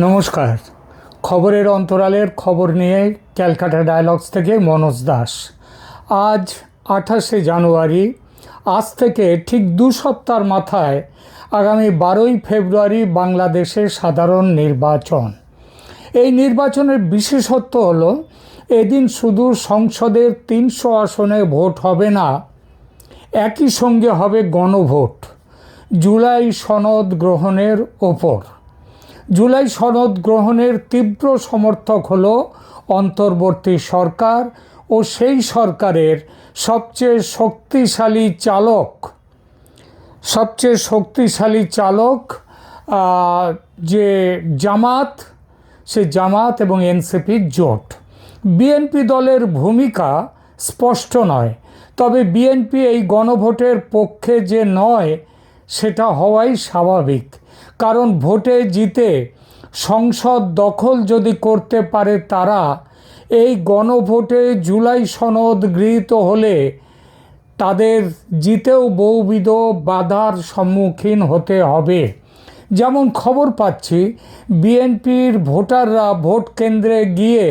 নমস্কার। খবরের অন্তরালের খবর নিয়ে ক্যালকাটা ডায়ালগস থেকে মনোজ দাস। আজ আঠাশে জানুয়ারি, আজ থেকে ঠিক দু সপ্তাহের মাথায় আগামী বারোই ফেব্রুয়ারি বাংলাদেশের সাধারণ নির্বাচন। এই নির্বাচনের বিশেষত্ব হলো, এদিন শুধু সংসদের তিনশো আসনে ভোট হবে না, একই সঙ্গে হবে গণভোট, জুলাই সনদ গ্রহণের ওপর। জুলাই সনদ গ্রহণের তীব্র সমর্থক হল অন্তর্বর্তী সরকার ও সেই সরকারের সবচেয়ে শক্তিশালী চালক। সবচেয়ে শক্তিশালী চালক যে জামাত, সে জামাত এবং এনসিপির জোট। বিএনপি দলের ভূমিকা স্পষ্ট নয়, তবে বিএনপি এই গণভোটের পক্ষে যে নয়, সেটা হওয়াই স্বাভাবিক। কারণ ভোটে জিতে সংসদ দখল যদি করতে পারে তারা, এই গণভোটে জুলাই সনদ গৃহীত হলে তাদের জিতেও বহুবিধ বাধার সম্মুখীন হতে হবে। যেমন খবর পাচ্ছি, বিএনপির ভোটাররা ভোট কেন্দ্রে গিয়ে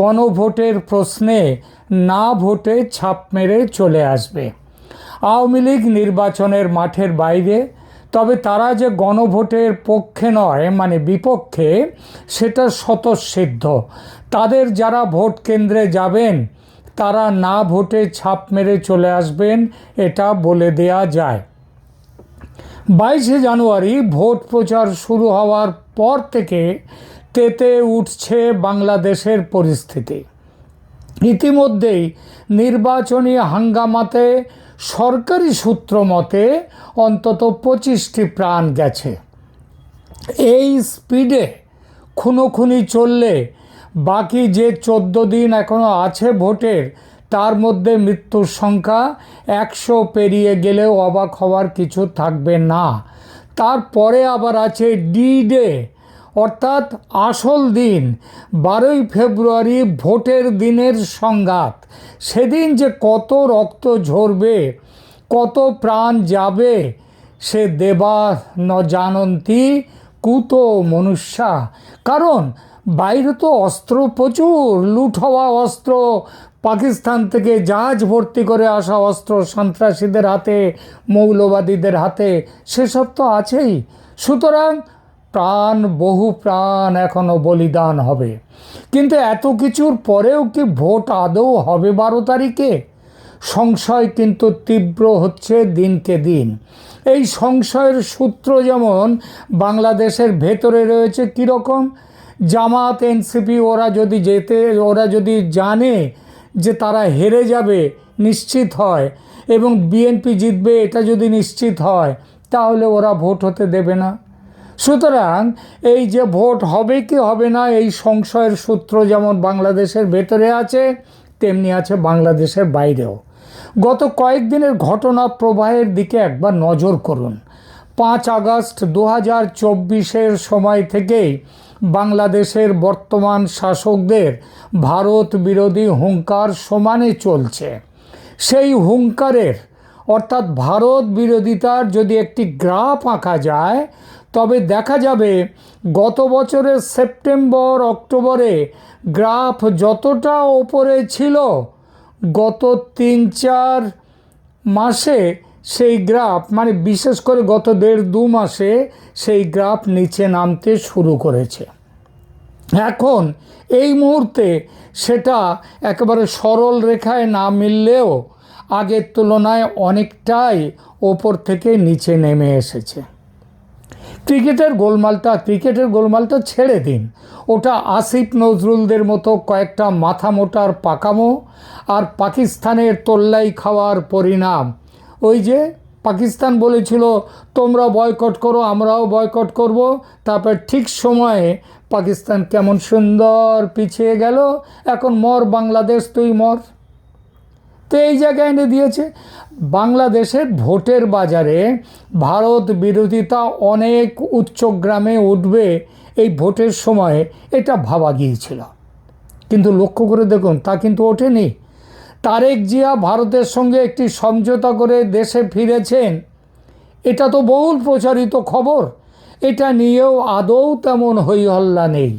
গণভোটের প্রশ্নে না ভোটে ছাপ মেরে চলে আসবে। আওয়ামী লীগ নির্বাচনের মাঠের বাইরে তবে তারা যে গণভোটের পক্ষে নয় মানে বিপক্ষে, সেটা স্বতঃসিদ্ধ। তাদের যারা ভোট কেন্দ্রে যাবেন, তারা না ভোটে ছাপ মেরে চলে আসবেন, এটা বলে দেয়া যায়। বাইশে জানুয়ারি ভোট প্রচার শুরু হওয়ার পর থেকে তেতে উঠছে বাংলাদেশের পরিস্থিতি। ইতিমধ্যেই নির্বাচনী হাঙ্গামাতে সরকারি সূত্র মতে, অন্তত পঁচিশটি প্রাণ গেছে। এই স্পিডে খুনোখুনি চললে বাকি যে চোদ্দ দিন এখনও আছে ভোটের, তার মধ্যে মৃত্যুর সংখ্যা একশো পেরিয়ে গেলেও অবাক হওয়ার কিছু থাকবে না। তারপরে আবার আছে ডি ডে। অর্থাৎ আসল দিন, বারোই ফেব্রুয়ারি ভোটের দিনের সংঘাত। সেদিন যে কত রক্ত ঝরবে, কত প্রাণ যাবে, সে দেবা ন জানন্তি কুত মনুষ্যা। কারণ বাইরে তো অস্ত্র প্রচুর, লুট হওয়া অস্ত্র, পাকিস্তান থেকে জাহাজ ভর্তি করে আসা অস্ত্র সন্ত্রাসীদের হাতে, মৌলবাদীদের হাতে, সেসব তো আছেই। সুতরাং প্রাণ, বহু প্রাণ এখনও বলিদান হবে। কিন্তু এত কিছুর পরেও কি ভোট আদৌ হবে বারো তারিখে? সংশয় কিন্তু তীব্র হচ্ছে দিনকে দিন। এই সংশয়ের সূত্র যেমন বাংলাদেশের ভেতরে রয়েছে কীরকম? জামাত, এনসিপি ওরা যদি যেতে, ওরা যদি জানে যে তারা হেরে যাবে, নিশ্চিত হয়, এবং বিএনপি জিতবে, এটা যদি নিশ্চিত হয়, তাহলে ওরা ভোট হতে দেবে না। সুতরাং এই যে ভোট হবে কি হবে না, এই সংশয়ের সূত্র যেমন বাংলাদেশের ভেতরে আছে, তেমনি আছে বাংলাদেশের বাইরেও। গত কয়েকদিনের ঘটনা প্রবাহের দিকে একবার নজর করুন। পাঁচ আগস্ট দু হাজার চব্বিশের সময় থেকেই বাংলাদেশের বর্তমান শাসকদের ভারত বিরোধী হুঙ্কার সমানে চলছে। সেই হুঙ্কারের, অর্থাৎ ভারত বিরোধিতার যদি একটি গ্রাফ আঁকা যায় তবে দেখা যাবে গত বছরের সেপ্টেম্বর, অক্টোবরে গ্রাফ যতটা ওপরে ছিল, গত তিন চার মাসে সেই গ্রাফ মানে বিশেষ করে গত দেড় দু মাসে সেই গ্রাফ নিচে নামতে শুরু করেছে। এখন এই মুহূর্তে সেটা একেবারে সরল রেখায় না মিললেও আগের তুলনায় অনেকটাই ওপর থেকে নিচে নেমে এসেছে। ক্রিকেটের গোলমালটা ক্রিকেটের গোলমালটা ছেড়ে দিন। ওটা আসিফ নজরুলদের মতো কয়েকটা মাথা মোটার পাকামো আর পাকিস্তানের তোল্লাই খাওয়ার পরিণাম। ওই যে পাকিস্তান বলেছিল, তোমরা বয়কট করো, আমরাও বয়কট করব। তারপর ঠিক সময়ে পাকিস্তান কেমন সুন্দর পিছিয়ে গেল। এখন মর বাংলাদেশ, তুই মর। তো এই জায়গায় এনে দিয়েছে, বাংলাদেশের ভোটের বাজারে ভারত বিরোধিতা অনেক উচ্চগ্রামে উঠবে এই ভোটের সময়, এটা ভাবা গিয়েছিল। কিন্তু লক্ষ্য করে দেখুন, তা কিন্তু ওঠেনি। তারেক জিয়া ভারতের সঙ্গে একটি সমঝোতা করে দেশে ফিরেছেন, এটা তো বহুল প্রচারিত খবর, এটা নিয়েও আদৌ তেমন হইহল্লা নেই।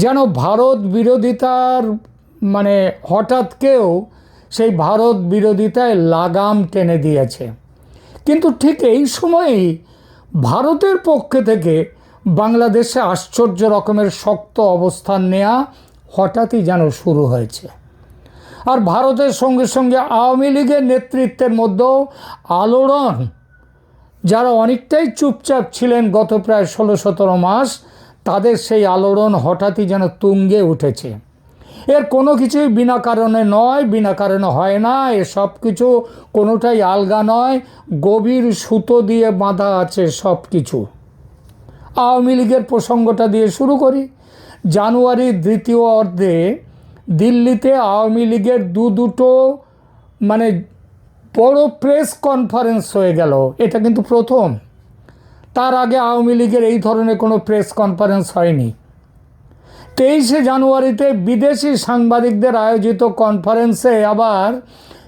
যেন ভারত বিরোধিতার মানে হঠাৎ কেউ সেই ভারত বিরোধিতায় লাগাম টেনে দিয়েছে। কিন্তু ঠিক এই সময়েই ভারতের পক্ষে থেকে বাংলাদেশে আশ্চর্য রকমের শক্ত অবস্থান নেওয়া হঠাৎই যেন শুরু হয়েছে। আর ভারতের সঙ্গে সঙ্গে আওয়ামী লীগের নেতৃত্বের মধ্যেও আলোড়ন, যারা অনেকটাই চুপচাপ ছিলেন গত প্রায় ষোলো সতেরো মাস, তাদের সেই আলোড়ন হঠাৎই যেন তুঙ্গে উঠেছে। এর কোনো কিছুই বিনা কারণে নয়, বিনা কারণে হয় না। এ সব কিছু কোনোটাই আলগা নয়। গভীর সুতো দিয়ে বাঁধা আছে সব কিছু। আওয়ামী লীগের প্রসঙ্গটা দিয়ে শুরু করি। জানুয়ারির দ্বিতীয় অর্ধে দিল্লিতে আওয়ামী লীগের দু দুটো মানে বড় প্রেস কনফারেন্স হয়ে গেল। এটা কিন্তু প্রথম। তার আগে আওয়ামী লীগের এই ধরনের কোনো প্রেস কনফারেন্স হয়নি। তেইশে জানুয়ারিতে বিদেশি সাংবাদিকদের আয়োজিত কনফারেন্সে আবার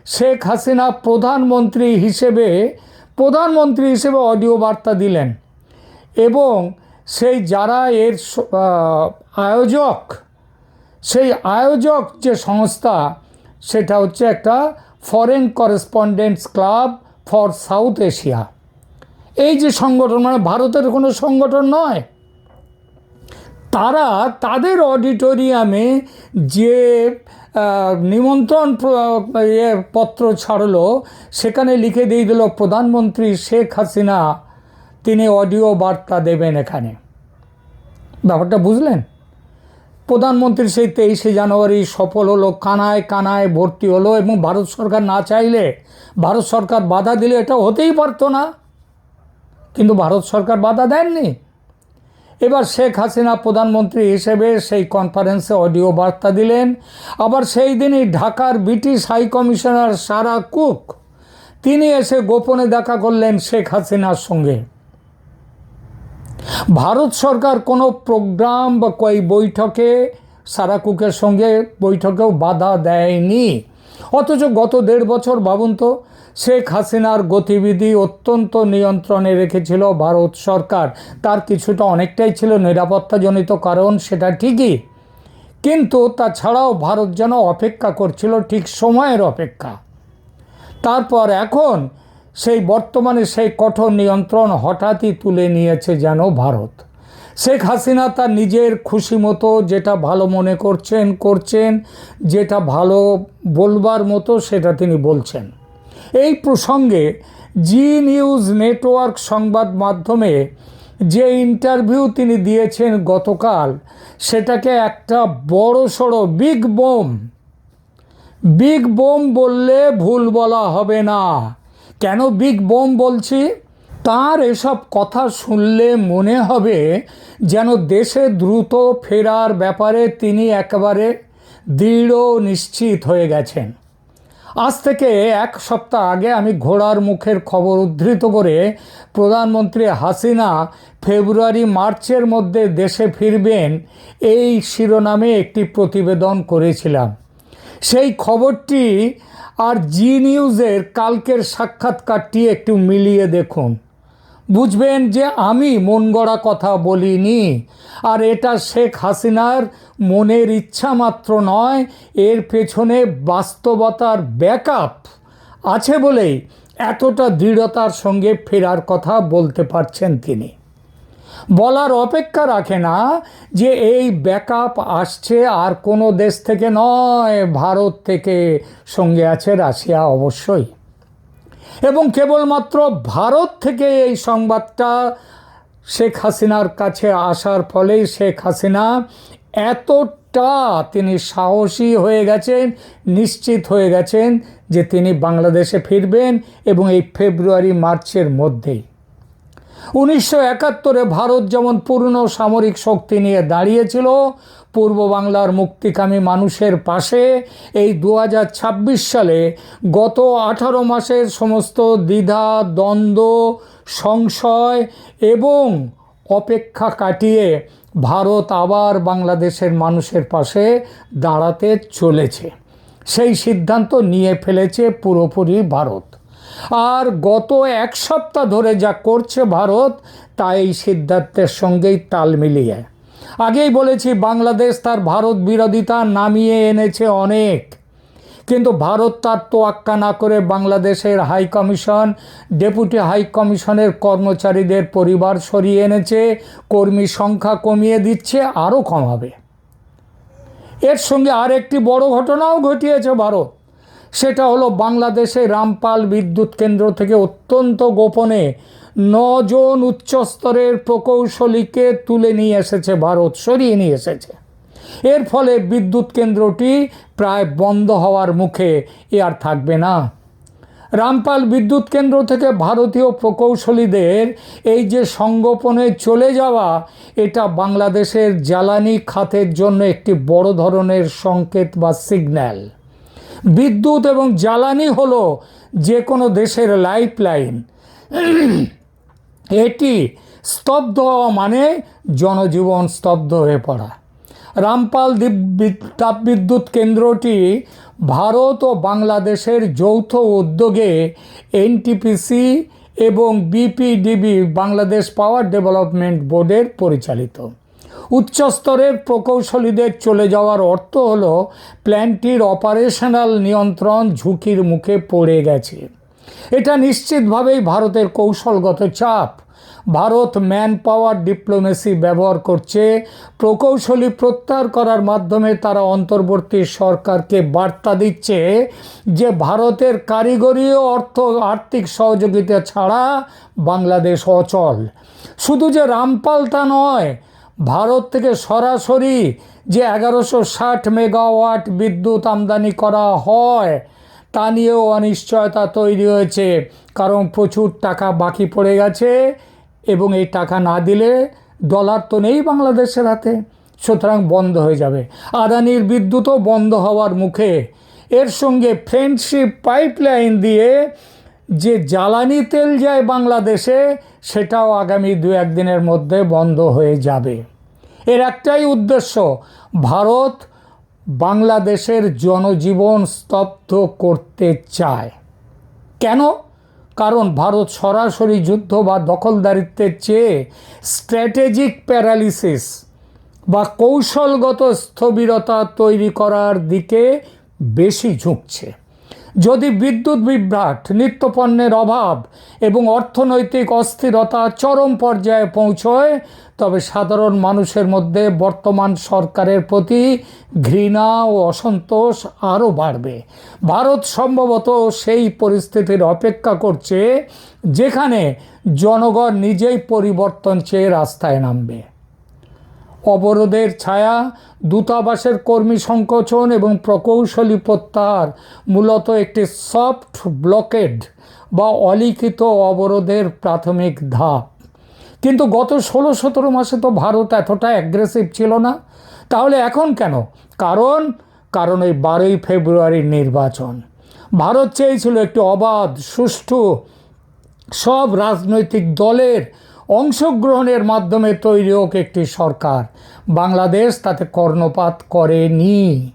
শেখ হাসিনা প্রধানমন্ত্রী হিসেবে প্রধানমন্ত্রী হিসেবে অডিও বার্তা দিলেন। এবং সেই যারা এর আয়োজক, সেই আয়োজক যে সংস্থা, সেটা হচ্ছে একটা foreign correspondents club for South Asia এই যে সংগঠন মানে ভারতের কোনো সংগঠন নয় তারা তাদের অডিটোরিয়ামে যে নিমন্ত্রণ ইয়ে পত্র ছাড়লো, সেখানে লিখে দিয়ে দিল, প্রধানমন্ত্রী শেখ হাসিনা, তিনি অডিও বার্তা দেবেন এখানে। ব্যাপারটা বুঝলেন? প্রধানমন্ত্রী সেই তেইশে জানুয়ারি সফল হলো, কানায় কানায় ভর্তি হলো এবং ভারত সরকার না চাইলে, ভারত সরকার বাধা দিলে এটা হতেই পারতো না। কিন্তু ভারত সরকার বাধা দেননি। এবার শেখ হাসিনা প্রধানমন্ত্রী হিসেবে সেই কনফারেন্সে অডিও বার্তা দিলেন। আবার সেই দিনই ঢাকার British high commissioner Sarah Cook, তিনি এসে গোপনে দেখা করলেন শেখ হাসিনার সঙ্গে। ভারত সরকার কোনো প্রোগ্রাম বা কই বৈঠকে সারা কুকের সঙ্গে বৈঠকেও বাধা দেয়নি। অথচ গত দেড় বছর, ভাবুন তো শেখ হাসিনার গতিবিধি অত্যন্ত নিয়ন্ত্রণে রেখেছিল ভারত সরকার। তার কিছুটা অনেকটাই ছিল নিরাপত্তাজনিত কারণ, সেটা ঠিকই। কিন্তু তাছাড়াও ভারত যেন অপেক্ষা করছিল ঠিক সময়ের অপেক্ষা। তারপর এখন সেই বর্তমানে সেই কঠোর নিয়ন্ত্রণ হঠাৎই তুলে নিয়েছে যেন ভারত। শেখ হাসিনা তার নিজের খুশি মতো যেটা ভালো মনে করছেন করছেন, যেটা ভালো বলবার মতো সেটা তিনি বলছেন। এই প্রসঙ্গে জি নিউজ নেটওয়ার্ক সংবাদ মাধ্যমে যে ইন্টারভিউ তিনি দিয়েছেন গতকাল, সেটাকে একটা বড় সড়ো বিগ বোম। বিগ বোম বললে ভুল বলা হবে না। কেন বিগ বোম বলছি? তার এসব কথা শুনলে মনে হবে যেন দেশে দ্রুত ফেরার ব্যাপারে তিনি একেবারে দৃঢ় নিশ্চিত হয়ে গেছেন। আজ থেকে এক সপ্তাহ আগে আমি ঘোড়ার মুখের খবর উদ্ধৃত করে প্রধানমন্ত্রী হাসিনা ফেব্রুয়ারি, মার্চের মধ্যে দেশে ফিরবেন এই শিরোনামে একটি প্রতিবেদন করেছিলাম। সেই খবরটি আর জি নিউজের কালকের সাক্ষাৎকারটি একটু মিলিয়ে দেখুন। বুঝবেন যে আমি মন গড়া কথা বলিনি। আর এটা শেখ হাসিনার মনের ইচ্ছা মাত্র নয়, এর পেছনে বাস্তবতার ব্যাকআপ আছে বলেই এতটা দৃঢ়তার সঙ্গে ফেরার কথা বলতে পারছেন তিনি। বলার অপেক্ষা রাখে না যে এই ব্যাকআপ আসছে আর কোনো দেশ থেকে নয়, ভারত থেকে সঙ্গে আছে রাশিয়া অবশ্যই। এবং কেবলমাত্র ভারত থেকে এই সংবাদটা শেখ হাসিনার কাছে আসার ফলেই শেখ হাসিনা এতটা তিনি সাহসী হয়ে গেছেন, নিশ্চিত হয়ে গেছেন যে তিনি বাংলাদেশে ফিরবেন এবং এই ফেব্রুয়ারি, মার্চের মধ্যেই। উনিশশো একাত্তরে ভারত যেমন পূর্ণ সামরিক শক্তি নিয়ে দাঁড়িয়েছিল, পূর্ব বাংলার মুক্তিকামী মানুষের পাশে, এই দু হাজার ছাব্বিশ সালে গত আঠারো মাসের সমস্ত দ্বিধা, দ্বন্দ্ব, সংশয় এবং অপেক্ষা কাটিয়ে ভারত আবার বাংলাদেশের মানুষের পাশে দাঁড়াতে চলেছে। সেই সিদ্ধান্ত নিয়ে ফেলেছে পুরোপুরি ভারত। আর গত এক সপ্তাহ ধরে যা করছে ভারত তা এই সিদ্ধান্তের সঙ্গেই তাল মিলিয়ে। আগেই বলেছি, বাংলাদেশ তার ভারত বিরোধিতা নামিয়ে এনেছে অনেক। কিন্তু ভারত তার তোয়াক্কা না করে বাংলাদেশের হাই কমিশন, ডেপুটি হাই কমিশনের কর্মচারীদের পরিবার সরিয়ে এনেছে, কর্মী সংখ্যা কমিয়ে দিচ্ছে, আরও কমাবে। এর সঙ্গে আরেকটি বড় ঘটনাও ঘটিয়েছে ভারত। সেটা হলো বাংলাদেশে রামপাল বিদ্যুৎ কেন্দ্র থেকে অত্যন্ত গোপনে নজন উচ্চস্তরের প্রকৌশলীকে তুলে নিয়ে এসেছে ভারত, সরিয়ে নিয়ে এসেছে। এর ফলে বিদ্যুৎ কেন্দ্রটি প্রায় বন্ধ হওয়ার মুখে এ আর থাকবে না। রামপাল বিদ্যুৎ কেন্দ্র থেকে ভারতীয় প্রকৌশলীদের এই যে সংগোপনে চলে যাওয়া, এটা বাংলাদেশের জ্বালানি খাতের জন্য একটি বড় ধরনের সংকেত বা সিগন্যাল। বিদ্যুৎ এবং জ্বালানি হলো যে কোনো দেশের লাইফ লাইন এটি স্তব্ধ মানে জনজীবন স্তব্ধ হয়ে পড়া। রামপাল তাপবিদ্যুৎ কেন্দ্রটি ভারত ও বাংলাদেশের যৌথ উদ্যোগে এনটিপিসি এবং বিপিডিবি, বাংলাদেশ পাওয়ার ডেভেলপমেন্ট বোর্ডের পরিচালিত। উচ্চস্তরের প্রকৌশলীদের চলে যাওয়ার অর্থ হল প্ল্যান্টটির অপারেশনাল নিয়ন্ত্রণ ঝুঁকির মুখে পড়ে গেছে। এটা নিশ্চিতভাবেই ভারতের কৌশলগত চাপ। ভারত ম্যান পাওয়ার ডিপ্লোমেসি ব্যবহার করছে। প্রকৌশলী প্রত্যাহার করার মাধ্যমে তারা অন্তর্বর্তী সরকারকে বার্তা দিচ্ছে যে, ভারতের কারিগরি ও অর্থ আর্থিক সহযোগিতা ছাড়া বাংলাদেশ অচল। শুধু যে রামপাল তা নয় ভারত থেকে সরাসরি যে এগারোশো ষাট মেগাওয়াট বিদ্যুৎ আমদানি করা হয়, তা নিয়েও অনিশ্চয়তা তৈরি হয়েছে। কারণ প্রচুর টাকা বাকি পড়ে গেছে এবং এই টাকা না দিলে ডলার তো নেই বাংলাদেশের হাতে, সুতরাং বন্ধ হয়ে যাবে। আদানির বিদ্যুৎও বন্ধ হওয়ার মুখে। এর সঙ্গে ফ্রেন্ডশিপ পাইপলাইন দিয়ে যে জ্বালানি তেল যায় বাংলাদেশে, সেটাও আগামী দু একদিনের মধ্যে বন্ধ হয়ে যাবে। এর একটাই উদ্দেশ্য, ভারত বাংলাদেশের জনজীবন স্তব্ধ করতে চায়। কেন? কারণ ভারত সরাসরি যুদ্ধ বা দখলদারিত্বের চেয়ে স্ট্র্যাটেজিক প্যারালিসিস বা কৌশলগত স্থবিরতা তৈরি করার দিকে বেশি ঝুঁকছে। যদি বিদ্যুৎ বিভ্রাট, নিত্যপণ্যের অভাব এবং অর্থনৈতিক অস্থিরতা চরম পর্যায়ে পৌঁছয়, তবে সাধারণ মানুষের মধ্যে বর্তমান সরকারের প্রতি ঘৃণা ও অসন্তোষ আরও বাড়বে। ভারত সম্ভবত সেই পরিস্থিতির অপেক্ষা করছে, যেখানে জনগণ নিজেই পরিবর্তন চেয়ে রাস্তায় নামবে। অবরোধের ছায়া, দূতাবাসের কর্মী সংকোচন এবং প্রকৌশলী প্রত্যাহার মূলত একটি সফট ব্লকেড বা অলিখিত অবরোধের প্রাথমিক ধাপ। কিন্তু গত ষোলো সতেরো মাসে তো ভারত এতটা অ্যাগ্রেসিভ ছিল না। তাহলে এখন কেন? কারণ কারণ এই বারোই ফেব্রুয়ারির নির্বাচন। ভারত চেয়েছিল একটি অবাধ, সুষ্ঠু, সব রাজনৈতিক দলের অংশগ্রহণের মাধ্যমে তৈরি হোক একটি সরকার। বাংলাদেশ তাতে কর্ণপাত করেনি।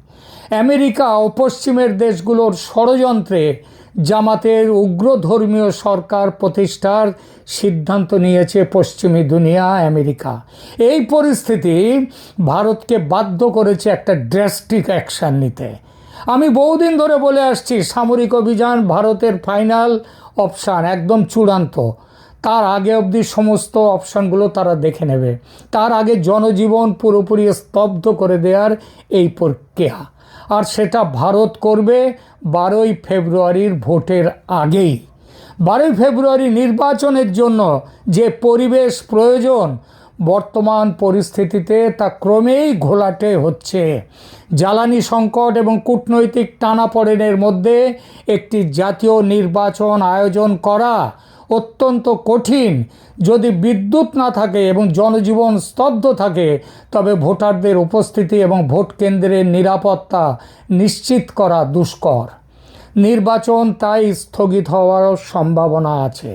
আমেরিকা ও পশ্চিমের দেশগুলোর ষড়যন্ত্রে জামাতের উগ্র ধর্মীয় সরকার প্রতিষ্ঠার সিদ্ধান্ত নিয়েছে পশ্চিমী দুনিয়া, আমেরিকা। এই পরিস্থিতি ভারতকে বাধ্য করেছে একটা ড্রাস্টিক অ্যাকশান নিতে। আমি বহুদিন ধরে বলে আসছি, সামরিক অভিযান ভারতের ফাইনাল অপশান একদম চূড়ান্ত। তার আগে অবধি সমস্ত অপশানগুলো তারা দেখে নেবে। তার আগে জনজীবন পুরোপুরি স্তব্ধ করে দেওয়ার এই প্রক্রিয়া। আর সেটা ভারত করবে বারোই ফেব্রুয়ারির ভোটের আগেই। বারোই ফেব্রুয়ারি নির্বাচনের জন্য যে পরিবেশ প্রয়োজন, বর্তমান পরিস্থিতিতে তা ক্রমেই ঘোলাটে হচ্ছে। জ্বালানি সংকট এবং কূটনৈতিক টানাপড়েনের মধ্যে একটি জাতীয় নির্বাচন আয়োজন করা অত্যন্ত কঠিন। যদি বিদ্যুৎ না থাকে এবং জনজীবন স্তব্ধ থাকে, তবে ভোটারদের উপস্থিতি এবং ভোট কেন্দ্রের নিরাপত্তা নিশ্চিত করা দুষ্কর। নির্বাচন তাই স্থগিত হওয়ার সম্ভাবনা আছে।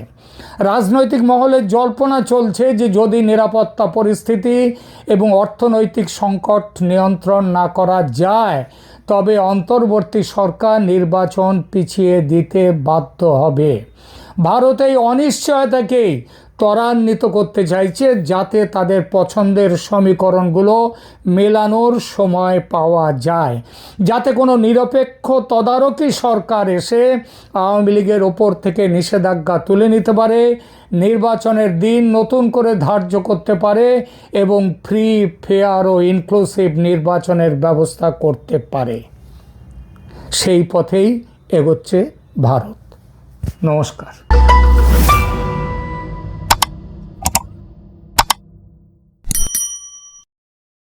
রাজনৈতিক মহলে জল্পনা চলছে যে যদি নিরাপত্তা পরিস্থিতি এবং অর্থনৈতিক সংকট নিয়ন্ত্রণ না করা যায়, তবে অন্তর্বর্তী সরকার নির্বাচন পিছিয়ে দিতে বাধ্য হবে। ভারত এই অনিশ্চয়তাকেই ত্বরান্বিত করতে চাইছে যাতে তাদের পছন্দের সমীকরণগুলো মেলানোর সময় পাওয়া যায়। যাতে কোনো নিরপেক্ষ তদারকি সরকার এসে আওয়ামী লীগের ওপর থেকে নিষেধাজ্ঞা তুলে নিতে পারে, নির্বাচনের দিন নতুন করে ধার্য করতে পারে এবং ফ্রি, ফেয়ার ও ইনক্লুসিভ নির্বাচনের ব্যবস্থা করতে পারে। সেই পথেই এগোচ্ছে ভারত। No, Oscar.